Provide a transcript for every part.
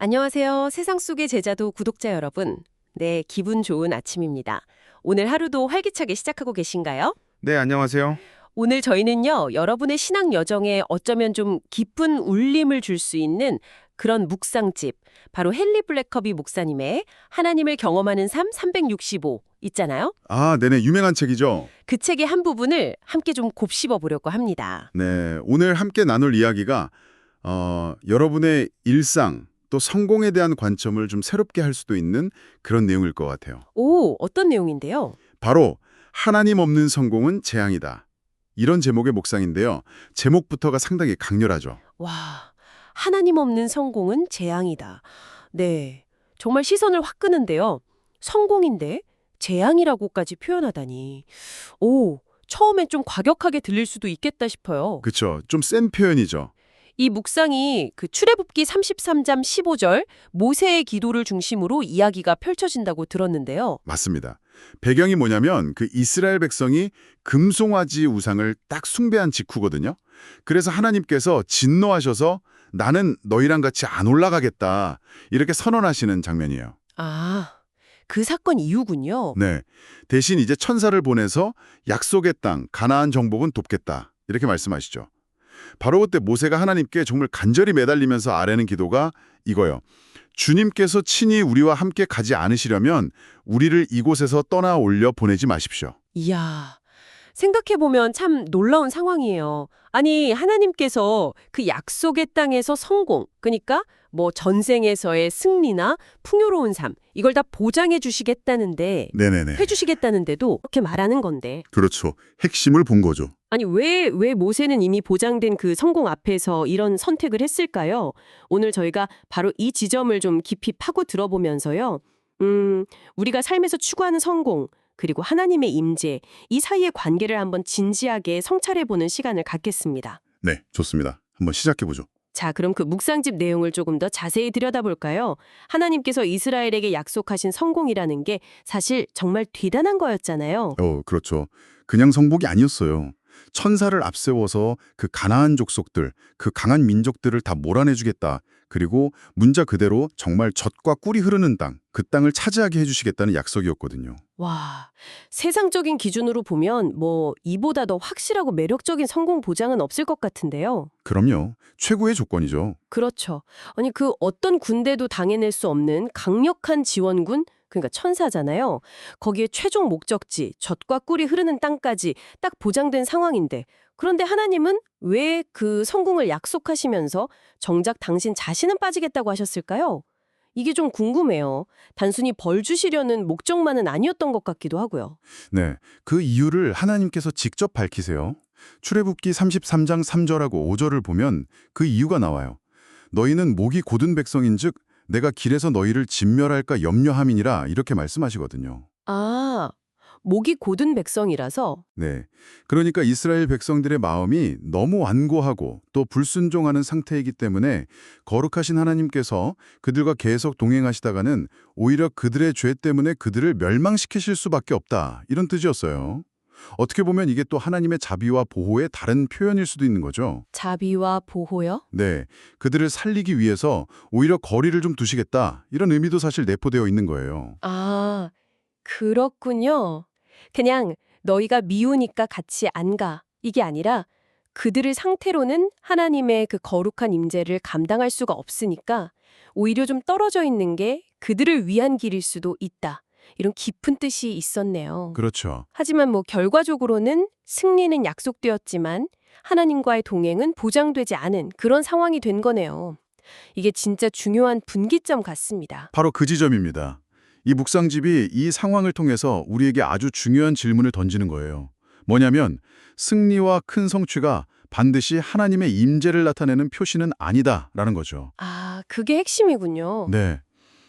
안녕하세요. 세상 속의 제자도 구독자 여러분. 네, 기분 좋은 아침입니다. 오늘 하루도 활기차게 시작하고 계신가요? 네, 안녕하세요. 오늘 저희는요, 여러분의 신앙 여정에 어쩌면 좀 깊은 울림을 줄 수 있는 그런 묵상집, 바로 헨리 블랙커비 목사님의 하나님을 경험하는 삶 365 있잖아요. 아, 네네, 유명한 책이죠. 그 책의 한 부분을 함께 좀 곱씹어 보려고 합니다. 네, 오늘 함께 나눌 이야기가 어, 여러분의 일상 또 성공에 대한 관점을 좀 새롭게 할 수도 있는 그런 내용일 것 같아요. 오, 어떤 내용인데요? 바로 하나님 없는 성공은 재앙이다. 이런 제목의 묵상인데요. 제목부터가 상당히 강렬하죠. 와, 하나님 없는 성공은 재앙이다. 네, 정말 시선을 확 끄는데요. 성공인데 재앙이라고까지 표현하다니. 오, 처음엔 좀 과격하게 들릴 수도 있겠다 싶어요. 그쵸? 좀 센 표현이죠. 이 묵상이 그 출애굽기 33장 15절 모세의 기도를 중심으로 이야기가 펼쳐진다고 들었는데요. 맞습니다. 배경이 뭐냐면 그 이스라엘 백성이 금송아지 우상을 딱 숭배한 직후거든요. 그래서 하나님께서 진노하셔서 나는 너희랑 같이 안 올라가겠다 이렇게 선언하시는 장면이에요. 아, 그 사건 이유군요. 네. 대신 이제 천사를 보내서 약속의 땅 가나안 정복은 돕겠다 이렇게 말씀하시죠. 바로 그때 모세가 하나님께 정말 간절히 매달리면서 아뢰는 기도가 이거요. 주님께서 친히 우리와 함께 가지 않으시려면 우리를 이곳에서 떠나 올려 보내지 마십시오. 이야, 생각해보면 참 놀라운 상황이에요. 아니, 하나님께서 그 약속의 땅에서 성공, 그러니까 뭐 전생에서의 승리나 풍요로운 삶, 이걸 다 보장해 주시겠다는데, 네네네. 해주시겠다는데도 그렇게 말하는 건데. 그렇죠. 핵심을 본 거죠. 아니, 왜, 왜 모세는 이미 보장된 그 성공 앞에서 이런 선택을 했을까요? 오늘 저희가 바로 이 지점을 좀 깊이 파고 들어보면서요. 음, 우리가 삶에서 추구하는 성공, 그리고 하나님의 임재, 이 사이의 관계를 한번 진지하게 성찰해보는 시간을 갖겠습니다. 네, 좋습니다. 한번 시작해보죠. 자, 그럼 그 묵상집 내용을 조금 더 자세히 들여다볼까요? 하나님께서 이스라엘에게 약속하신 성공이라는 게 사실 정말 대단한 거였잖아요. 어, 그렇죠. 그냥 성복이 아니었어요. 천사를 앞세워서 그 가나안 족속들, 그 강한 민족들을 다 몰아내주겠다. 그리고 문자 그대로 정말 젖과 꿀이 흐르는 땅, 그 땅을 차지하게 해주시겠다는 약속이었거든요. 와, 세상적인 기준으로 보면 뭐 이보다 더 확실하고 매력적인 성공 보장은 없을 것 같은데요. 그럼요. 최고의 조건이죠. 그렇죠. 아니 그 어떤 군대도 당해낼 수 없는 강력한 지원군, 그러니까 천사잖아요. 거기에 최종 목적지, 젖과 꿀이 흐르는 땅까지 딱 보장된 상황인데 그런데 하나님은 왜 그 성공을 약속하시면서 정작 당신 자신은 빠지겠다고 하셨을까요? 이게 좀 궁금해요. 단순히 벌 주시려는 목적만은 아니었던 것 같기도 하고요. 네, 그 이유를 하나님께서 직접 밝히세요. 출애굽기 33장 3절하고 5절을 보면 그 이유가 나와요. 너희는 목이 곧은 백성인즉 내가 길에서 너희를 진멸할까 염려함이니라 이렇게 말씀하시거든요. 아, 목이 곧은 백성이라서 네. 그러니까 이스라엘 백성들의 마음이 너무 완고하고 또 불순종하는 상태이기 때문에 거룩하신 하나님께서 그들과 계속 동행하시다가는 오히려 그들의 죄 때문에 그들을 멸망시키실 수밖에 없다. 이런 뜻이었어요. 어떻게 보면 이게 또 하나님의 자비와 보호의 다른 표현일 수도 있는 거죠. 자비와 보호요? 네. 그들을 살리기 위해서 오히려 거리를 좀 두시겠다. 이런 의미도 사실 내포되어 있는 거예요. 아, 그렇군요. 그냥 너희가 미우니까 같이 안 가. 이게 아니라 그들의 상태로는 하나님의 그 거룩한 임재를 감당할 수가 없으니까 오히려 좀 떨어져 있는 게 그들을 위한 길일 수도 있다. 이런 깊은 뜻이 있었네요. 그렇죠. 하지만 뭐 결과적으로는 승리는 약속되었지만 하나님과의 동행은 보장되지 않은 그런 상황이 된 거네요. 이게 진짜 중요한 분기점 같습니다. 바로 그 지점입니다. 이 묵상집이 이 상황을 통해서 우리에게 아주 중요한 질문을 던지는 거예요. 뭐냐면 승리와 큰 성취가 반드시 하나님의 임재를 나타내는 표시는 아니다라는 거죠. 아, 그게 핵심이군요. 네.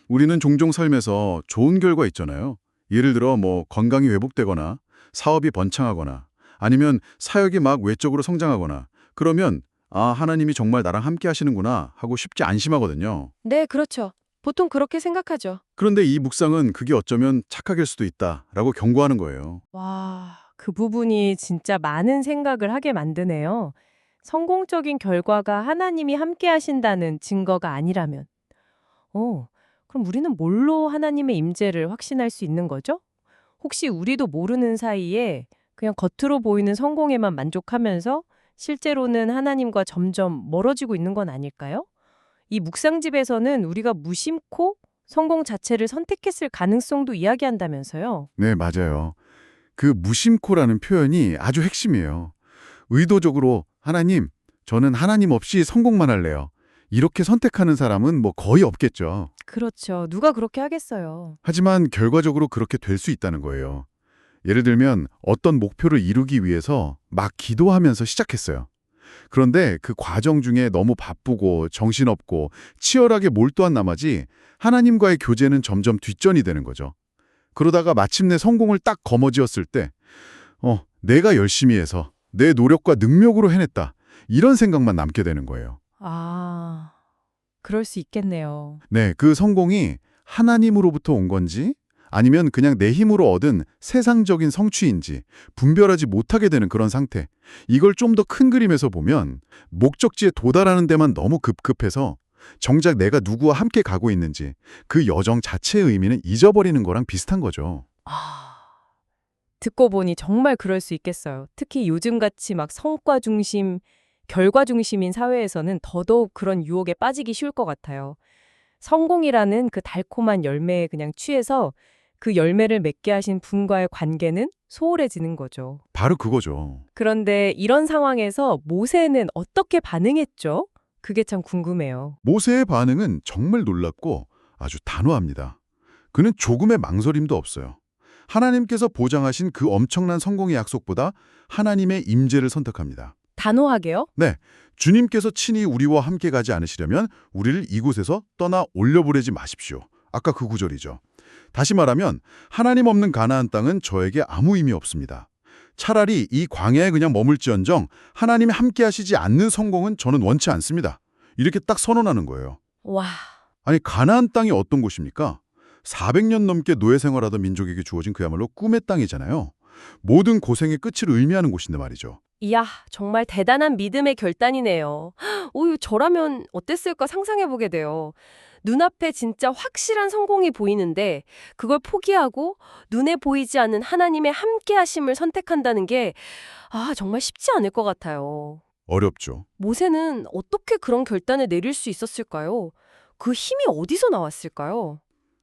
우리는 종종 삶에서 좋은 결과 있잖아요. 예를 들어 뭐 건강이 회복되거나 사업이 번창하거나 아니면 사역이 막 외적으로 성장하거나 그러면 아, 하나님이 정말 나랑 함께 하시는구나 하고 쉽게 안심하거든요. 네, 그렇죠. 보통 그렇게 생각하죠. 그런데 이 묵상은 그게 어쩌면 착각일 수도 있다라고 경고하는 거예요. 와, 그 부분이 진짜 많은 생각을 하게 만드네요. 성공적인 결과가 하나님이 함께 하신다는 증거가 아니라면. 어, 그럼 우리는 뭘로 하나님의 임재를 확신할 수 있는 거죠? 혹시 우리도 모르는 사이에 그냥 겉으로 보이는 성공에만 만족하면서 실제로는 하나님과 점점 멀어지고 있는 건 아닐까요? 이 묵상집에서는 우리가 무심코 성공 자체를 선택했을 가능성도 이야기한다면서요. 네, 맞아요. 그 무심코라는 표현이 아주 핵심이에요. 의도적으로 하나님, 저는 하나님 없이 성공만 할래요. 이렇게 선택하는 사람은 뭐 거의 없겠죠. 그렇죠. 누가 그렇게 하겠어요. 하지만 결과적으로 그렇게 될 수 있다는 거예요. 예를 들면 어떤 목표를 이루기 위해서 막 기도하면서 시작했어요. 그런데 그 과정 중에 너무 바쁘고 정신없고 치열하게 몰두한 나머지 하나님과의 교제는 점점 뒷전이 되는 거죠. 그러다가 마침내 성공을 딱 거머쥐었을 때, 어, 내가 열심히 해서 내 노력과 능력으로 해냈다. 이런 생각만 남게 되는 거예요. 아, 그럴 수 있겠네요. 네, 그 성공이 하나님으로부터 온 건지 아니면 그냥 내 힘으로 얻은 세상적인 성취인지 분별하지 못하게 되는 그런 상태. 이걸 좀 더 큰 그림에서 보면 목적지에 도달하는 데만 너무 급급해서 정작 내가 누구와 함께 가고 있는지 그 여정 자체의 의미는 잊어버리는 거랑 비슷한 거죠. 아, 듣고 보니 정말 그럴 수 있겠어요. 특히 요즘같이 막 성과 중심, 결과 중심인 사회에서는 더더욱 그런 유혹에 빠지기 쉬울 것 같아요. 성공이라는 그 달콤한 열매에 그냥 취해서 그 열매를 맺게 하신 분과의 관계는 소홀해지는 거죠. 바로 그거죠. 그런데 이런 상황에서 모세는 어떻게 반응했죠? 그게 참 궁금해요. 모세의 반응은 정말 놀랍고 아주 단호합니다. 그는 조금의 망설임도 없어요. 하나님께서 보장하신 그 엄청난 성공의 약속보다 하나님의 임재를 선택합니다. 단호하게요? 주님께서 친히 우리와 함께 가지 않으시려면 우리를 이곳에서 떠나 올려보내지 마십시오. 아까 그 구절이죠. 다시 말하면 하나님 없는 가나안 땅은 저에게 아무 의미 없습니다. 차라리 이 광야에 그냥 머물지언정 하나님이 함께 하시지 않는 성공은 저는 원치 않습니다. 이렇게 딱 선언하는 거예요. 와, 아니 가나안 땅이 어떤 곳입니까? 400년 넘게 노예 생활하던 민족에게 주어진 그야말로 꿈의 땅이잖아요. 모든 고생의 끝을 의미하는 곳인데 말이죠. 이야, 정말 대단한 믿음의 결단이네요. 오, 저라면 어땠을까 상상해보게 돼요. 눈앞에 진짜 확실한 성공이 보이는데 그걸 포기하고 눈에 보이지 않는 하나님의 함께하심을 선택한다는 게 아, 정말 쉽지 않을 것 같아요. 어렵죠. 모세는 어떻게 그런 결단을 내릴 수 있었을까요? 그 힘이 어디서 나왔을까요?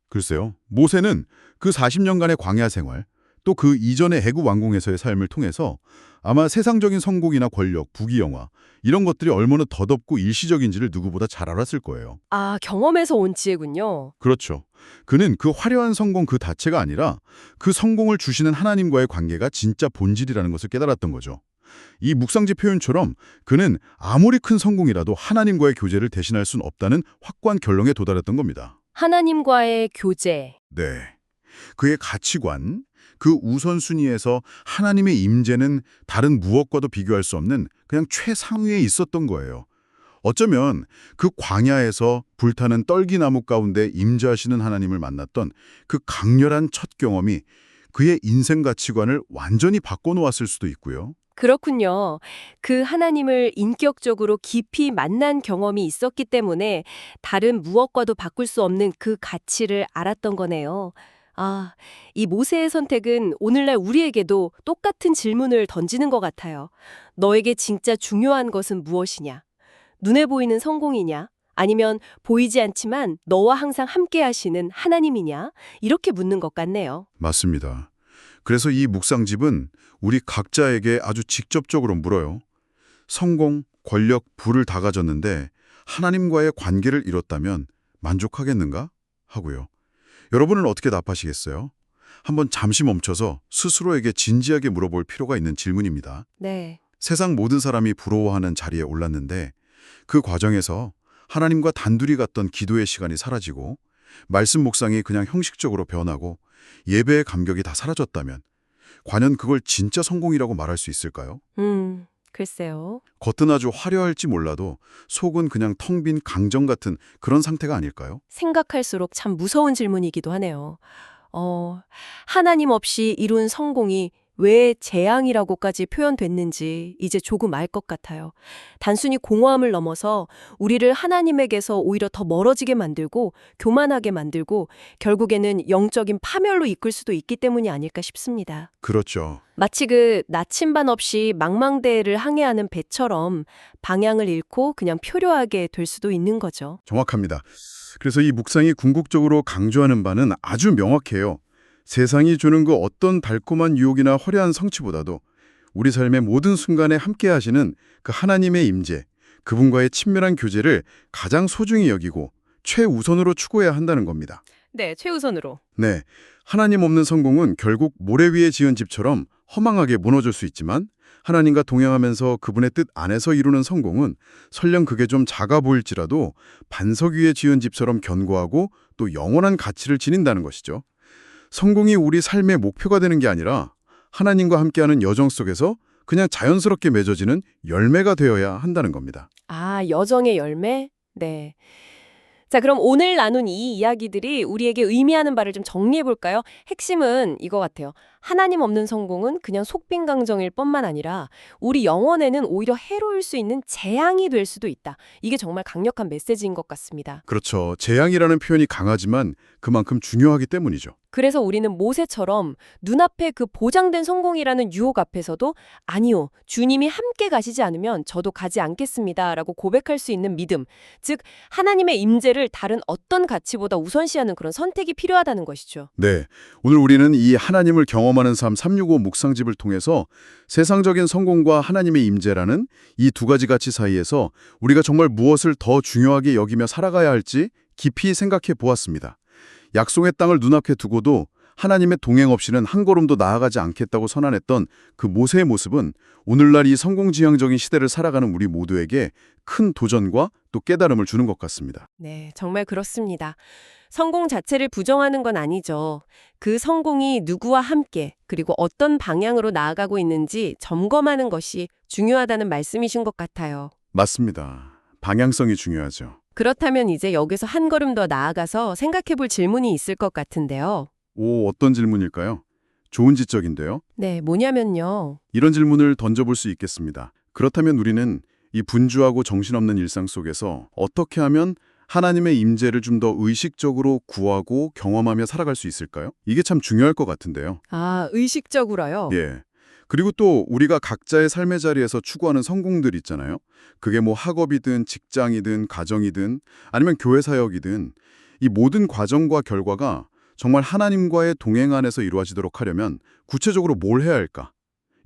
글쎄요. 모세는 그 40년간의 광야 생활, 또 그 이전의 해구 왕궁에서의 삶을 통해서 아마 세상적인 성공이나 권력, 부귀 영화 이런 것들이 얼마나 더덥고 일시적인지를 누구보다 잘 알았을 거예요. 아, 경험에서 온 지혜군요. 그렇죠. 그는 그 화려한 성공 그 자체가 아니라 그 성공을 주시는 하나님과의 관계가 진짜 본질이라는 것을 깨달았던 거죠. 이 묵상지 표현처럼 그는 아무리 큰 성공이라도 하나님과의 교제를 대신할 순 없다는 확고한 결론에 도달했던 겁니다. 하나님과의 교제. 네. 그의 가치관, 그 우선순위에서 하나님의 임재는 다른 무엇과도 비교할 수 없는 그냥 최상위에 있었던 거예요. 어쩌면 그 광야에서 불타는 떨기나무 가운데 임재하시는 하나님을 만났던 그 강렬한 첫 경험이 그의 인생 가치관을 완전히 바꿔놓았을 수도 있고요. 그렇군요. 그 하나님을 인격적으로 깊이 만난 경험이 있었기 때문에 다른 무엇과도 바꿀 수 없는 그 가치를 알았던 거네요. 아, 이 모세의 선택은 오늘날 우리에게도 똑같은 질문을 던지는 것 같아요. 너에게 진짜 중요한 것은 무엇이냐? 눈에 보이는 성공이냐? 아니면 보이지 않지만 너와 항상 함께 하시는 하나님이냐? 이렇게 묻는 것 같네요. 맞습니다. 그래서 이 묵상집은 우리 각자에게 아주 직접적으로 물어요. 성공, 권력, 부를 다 가졌는데 하나님과의 관계를 잃었다면 만족하겠는가? 하고요. 여러분은 어떻게 답하시겠어요? 한번 잠시 멈춰서 스스로에게 진지하게 물어볼 필요가 있는 질문입니다. 네. 세상 모든 사람이 부러워하는 자리에 올랐는데 그 과정에서 하나님과 단둘이 갔던 기도의 시간이 사라지고 말씀 묵상이 그냥 형식적으로 변하고 예배의 감격이 다 사라졌다면 과연 그걸 진짜 성공이라고 말할 수 있을까요? 음, 글쎄요. 겉은 아주 화려할지 몰라도 속은 그냥 텅 빈 강정 같은 그런 상태가 아닐까요? 생각할수록 참 무서운 질문이기도 하네요. 어, 하나님 없이 이룬 성공이 왜 재앙이라고까지 표현됐는지 이제 조금 알 것 같아요. 단순히 공허함을 넘어서 우리를 하나님에게서 오히려 더 멀어지게 만들고 교만하게 만들고 결국에는 영적인 파멸로 이끌 수도 있기 때문이 아닐까 싶습니다. 그렇죠. 마치 그 나침반 없이 망망대해를 항해하는 배처럼 방향을 잃고 그냥 표류하게 될 수도 있는 거죠. 정확합니다. 그래서 이 묵상이 궁극적으로 강조하는 바는 아주 명확해요. 세상이 주는 그 어떤 달콤한 유혹이나 화려한 성취보다도 우리 삶의 모든 순간에 함께 하시는 그 하나님의 임재, 그분과의 친밀한 교제를 가장 소중히 여기고 최우선으로 추구해야 한다는 겁니다. 네, 최우선으로. 네, 하나님 없는 성공은 결국 모래 위에 지은 집처럼 허망하게 무너질 수 있지만 하나님과 동행하면서 그분의 뜻 안에서 이루는 성공은 설령 그게 좀 작아 보일지라도 반석 위에 지은 집처럼 견고하고 또 영원한 가치를 지닌다는 것이죠. 성공이 우리 삶의 목표가 되는 게 아니라 하나님과 함께하는 여정 속에서 그냥 자연스럽게 맺어지는 열매가 되어야 한다는 겁니다. 아, 여정의 열매? 네. 자, 그럼 오늘 나눈 이 이야기들이 우리에게 의미하는 바를 좀 정리해 볼까요? 핵심은 이거 같아요. 하나님 없는 성공은 그냥 속빈강정일 뿐만 아니라 우리 영혼에는 오히려 해로울 수 있는 재앙이 될 수도 있다. 이게 정말 강력한 메시지인 것 같습니다. 그렇죠. 재앙이라는 표현이 강하지만 그만큼 중요하기 때문이죠. 그래서 우리는 모세처럼 눈앞에 그 보장된 성공이라는 유혹 앞에서도 아니요, 주님이 함께 가시지 않으면 저도 가지 않겠습니다. 라고 고백할 수 있는 믿음. 즉, 하나님의 임재를 다른 어떤 가치보다 우선시하는 그런 선택이 필요하다는 것이죠. 네, 오늘 우리는 이 하나님을 경험하는 삶 365 묵상집을 통해서 세상적인 성공과 하나님의 임재라는 이 두 가지 가치 사이에서 우리가 정말 무엇을 더 중요하게 여기며 살아가야 할지 깊이 생각해 보았습니다. 약속의 땅을 눈앞에 두고도 하나님의 동행 없이는 한 걸음도 나아가지 않겠다고 선언했던 그 모세의 모습은 오늘날 이 성공지향적인 시대를 살아가는 우리 모두에게 큰 도전과 또 깨달음을 주는 것 같습니다. 네, 정말 그렇습니다. 성공 자체를 부정하는 건 아니죠. 그 성공이 누구와 함께 그리고 어떤 방향으로 나아가고 있는지 점검하는 것이 중요하다는 말씀이신 것 같아요. 맞습니다. 방향성이 중요하죠. 그렇다면 이제 여기서 한 걸음 더 나아가서 생각해 볼 질문이 있을 것 같은데요. 오, 어떤 질문일까요? 좋은 지적인데요. 네, 뭐냐면요. 이런 질문을 던져볼 수 있겠습니다. 그렇다면 우리는 이 분주하고 정신없는 일상 속에서 어떻게 하면 하나님의 임재를 좀 더 의식적으로 구하고 경험하며 살아갈 수 있을까요? 이게 참 중요할 것 같은데요. 아, 의식적으로요? 예. 그리고 또 우리가 각자의 삶의 자리에서 추구하는 성공들 있잖아요. 그게 뭐 학업이든 직장이든 가정이든 아니면 교회 사역이든 이 모든 과정과 결과가 정말 하나님과의 동행 안에서 이루어지도록 하려면 구체적으로 뭘 해야 할까?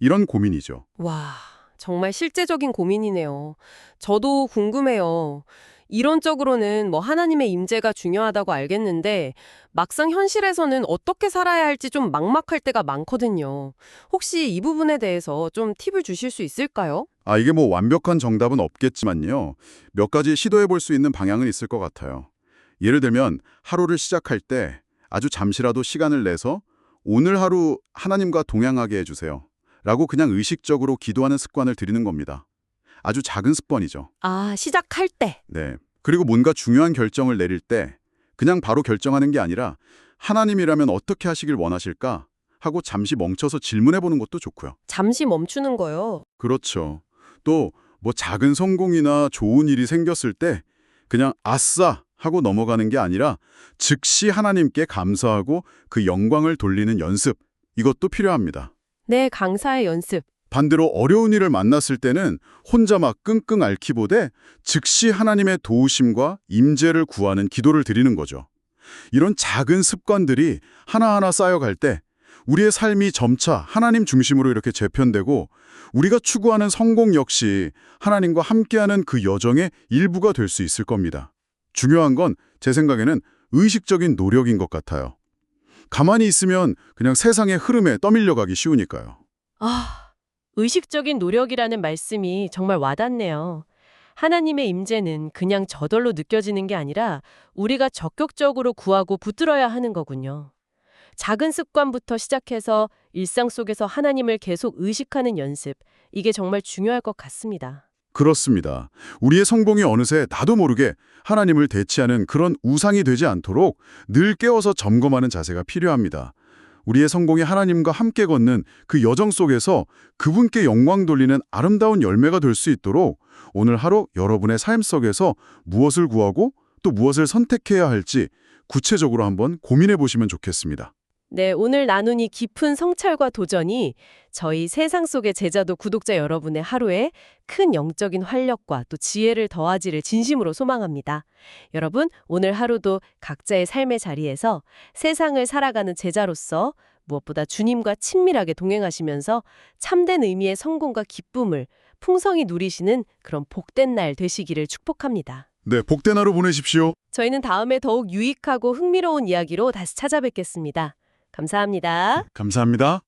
이런 고민이죠. 와, 정말 실제적인 고민이네요. 저도 궁금해요. 이론적으로는 뭐 하나님의 임재가 중요하다고 알겠는데 막상 현실에서는 어떻게 살아야 할지 좀 막막할 때가 많거든요. 혹시 이 부분에 대해서 좀 팁을 주실 수 있을까요? 아, 이게 뭐 완벽한 정답은 없겠지만요. 몇 가지 시도해 볼 수 있는 방향은 있을 것 같아요. 예를 들면 하루를 시작할 때 아주 잠시라도 시간을 내서 오늘 하루 하나님과 동행하게 해주세요. 라고 그냥 의식적으로 기도하는 습관을 들이는 겁니다. 아주 작은 습관이죠. 아, 시작할 때. 네. 그리고 뭔가 중요한 결정을 내릴 때 그냥 바로 결정하는 게 아니라 하나님이라면 어떻게 하시길 원하실까 하고 잠시 멈춰서 질문해 보는 것도 좋고요. 잠시 멈추는 거요. 그렇죠. 또 뭐 작은 성공이나 좋은 일이 생겼을 때 그냥 아싸 하고 넘어가는 게 아니라 즉시 하나님께 감사하고 그 영광을 돌리는 연습 이것도 필요합니다. 네, 강사의 연습. 반대로 어려운 일을 만났을 때는 혼자 막 끙끙 앓기보대 즉시 하나님의 도우심과 임재를 구하는 기도를 드리는 거죠. 이런 작은 습관들이 하나하나 쌓여갈 때 우리의 삶이 점차 하나님 중심으로 이렇게 재편되고 우리가 추구하는 성공 역시 하나님과 함께하는 그 여정의 일부가 될 수 있을 겁니다. 중요한 건 제 생각에는 의식적인 노력인 것 같아요. 가만히 있으면 그냥 세상의 흐름에 떠밀려가기 쉬우니까요. 아, 의식적인 노력이라는 말씀이 정말 와닿네요. 하나님의 임재는 그냥 저절로 느껴지는 게 아니라 우리가 적극적으로 구하고 붙들어야 하는 거군요. 작은 습관부터 시작해서 일상 속에서 하나님을 계속 의식하는 연습, 이게 정말 중요할 것 같습니다. 그렇습니다. 우리의 성공이 어느새 나도 모르게 하나님을 대치하는 그런 우상이 되지 않도록 늘 깨워서 점검하는 자세가 필요합니다. 우리의 성공이 하나님과 함께 걷는 그 여정 속에서 그분께 영광 돌리는 아름다운 열매가 될 수 있도록 오늘 하루 여러분의 삶 속에서 무엇을 구하고 또 무엇을 선택해야 할지 구체적으로 한번 고민해 보시면 좋겠습니다. 네, 오늘 나눈 이 깊은 성찰과 도전이 저희 세상 속의 제자도 구독자 여러분의 하루에 큰 영적인 활력과 또 지혜를 더하지를 진심으로 소망합니다. 여러분, 오늘 하루도 각자의 삶의 자리에서 세상을 살아가는 제자로서 무엇보다 주님과 친밀하게 동행하시면서 참된 의미의 성공과 기쁨을 풍성히 누리시는 그런 복된 날 되시기를 축복합니다. 네, 복된 하루 보내십시오. 저희는 다음에 더욱 유익하고 흥미로운 이야기로 다시 찾아뵙겠습니다. 감사합니다. 감사합니다.